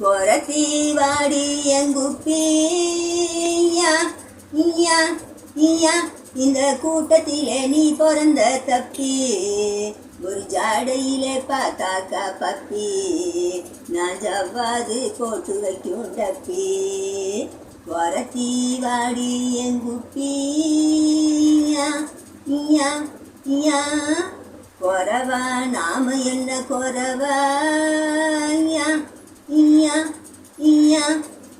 கொரத்தி வாடி எங்குப்பியா? இயா இயா இந்த கூட்டத்திலே நீ பிறந்த தப்பி. ஒரு ஜாடையிலே பார்த்தாக்கா பப்பி. நான் ஜவ்வாது போட்டு வைக்கும் டப்பி. கொரத்தி வாடி எங்குப்பியா? இயா இயா கொரவா நாம என்ன குறவா ஐயா ஐயா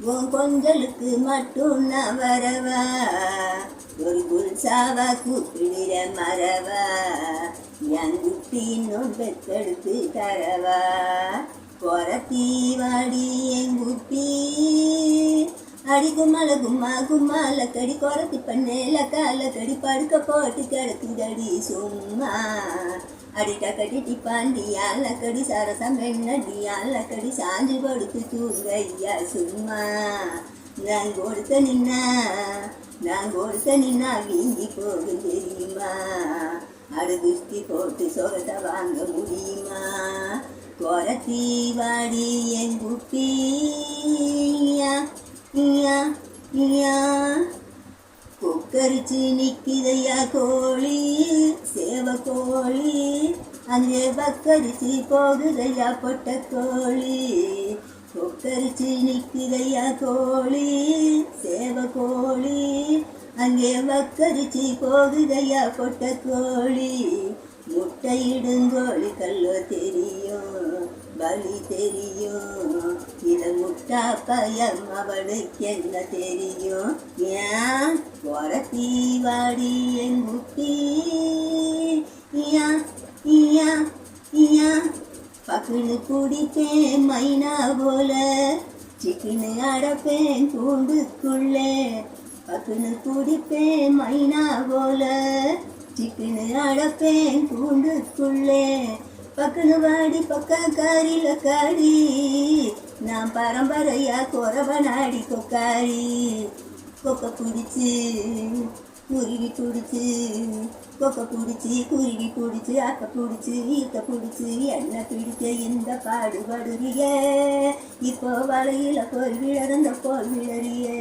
உன் கொஞ்சலுக்கு மட்டும் நான் வரவா? ஒரு குல்சாவா கூப்பிடுற மறவா என் குட்டி இன்னும் பெத்தெடுத்து தரவா? கொரத்தி வாடி என் குட்டி. அடி கும்மால கும்மா கும்மால கடி குரத்தி பண்ணேல கால கடி படுக்க போட்டு கிடக்குதடி சும்மா. அடிடக்கடி டிப்பாண்டியா லக்கடி சரசம் வெண்ணடியா லக்கடி சாஞ்சு படுத்து தூங்கையா சும்மா. நான் கொடுத்த நின்னா நான் கொடுத்த நின்னா வீங்கி போகும் தெரியுமா? அடுகுஸ்தி போட்டு சொகத்தை வாங்க முடியுமா? கொரத்தி வாடி என் குப்பியா இயா இயா கொக்கரிச்சு நிக்கிதையா கோழி. சேவ கோழி அங்கே பக்கரிசி போகுதையா பொட்ட கோழி கொக்கரிச்சு நிக்கிதையா கோழி சேவ கோழி அங்கே வக்கரிச்சு போகுதையா பொட்ட கோழி முட்டையிடுங்கோழி கல்லோ தெரியும் பலி தெரியும். முட்டா பயம் அவளுக்கு என்ன தெரியும்? ஏன்? குரத்தி வாடி எங்குட்டி இயா இயா இயா பக்குனு குடிப்பேன் மைனா போல. சிக்கனு அடப்பேன் கூண்டுக்குள்ளே பக்குனு குடிப்பேன் மைனா போல. சிக்கனு அடப்பேன் கூண்டுக்குள்ளே பக்குனு வாடி பக்க காரில காடி நான் பரம்பரையா குறவ நாடி கொக்காரி. கொக்க பிடிச்சி குருவி பிடிச்சி கொக்க பிடிச்சி குருவி பிடிச்சி அக்க பிடிச்சி ஈக்க பிடிச்சி என்ன பிடிச்ச இந்த பாடுபடுறிய. இப்போ வலையில போய் விழறந்த போல் விழறியே.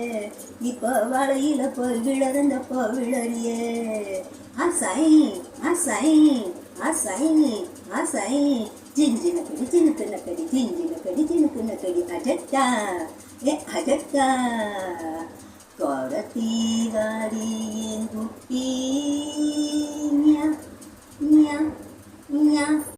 இப்போ வலையில போய் விழறந்த போல் சை ஆ அசை అసైని అసైని జింజిన పెడి తినుతున్న పెడి జింజిన పెడి తినుతున్న పెడి అజట్ట ఏ అజట్ట కొరతీ వారి ఏం గుప్పీ